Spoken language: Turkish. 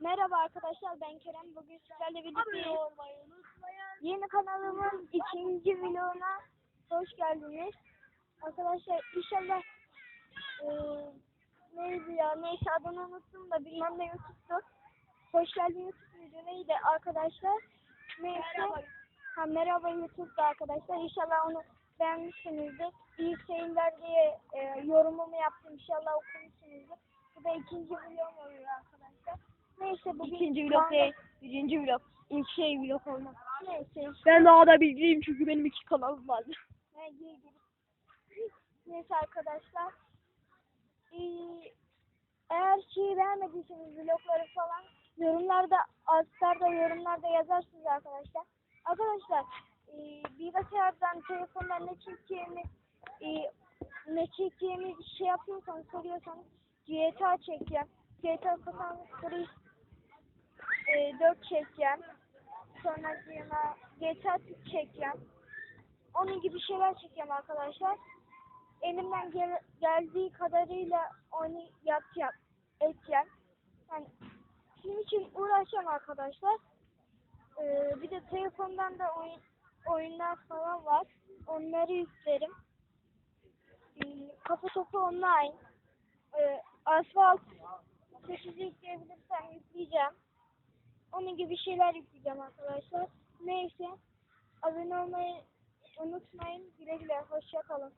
Merhaba arkadaşlar ben Kerem. Bugün sizlerle birlikte yeni kanalımın ikinci vloguna hoş geldiniz. Arkadaşlar inşallah eee neydi ya neyse adını unuttum da bilmem ne YouTube'du. Hoş geldin YouTube video neydi arkadaşlar? Neyse. Merhaba. Ha, merhaba YouTube'da arkadaşlar. İnşallah onu beğenmişsinizdir. İyi seyirler diye e, yorumumu yaptım. İnşallah okumuşsunuzdur. Bu da ikinci vlogum oluyor arkadaşlar. Neyse bugün İkinci vlog değil, birinci vlog. İlk şey vlog olmaz. Neyse. Ben daha da bilgiliyim çünkü benim iki kanalım var. Neyse arkadaşlar. Ee, eğer şeyi beğenmediyseniz vlogları falan yorumlarda altlarda yorumlarda yazarsınız arkadaşlar. Arkadaşlar e, bilgisayardan telefondan ne çekeceğimi e, ne çekeceğimi şey yapıyorsanız soruyorsanız GTA çekeceğim. GTA San Andreas e, 4 çekeceğim. Sonra GTA 3 çekeceğim. Onun gibi şeyler çekeceğim arkadaşlar. Elimden gel- geldiği kadarıyla onu yapacağım, edeceğim. Yani sizin için uğraşacağım arkadaşlar. Ee, bir de telefondan da oyun, oyunlar falan var. Onları yüklerim. Ee, kafa topu online. Ee, asfalt 8'i yükleyebilirsem yükleyeceğim. Onun gibi şeyler yükleyeceğim arkadaşlar. Neyse. Abone olmayı unutmayın. Güle güle. Hoşça kalın.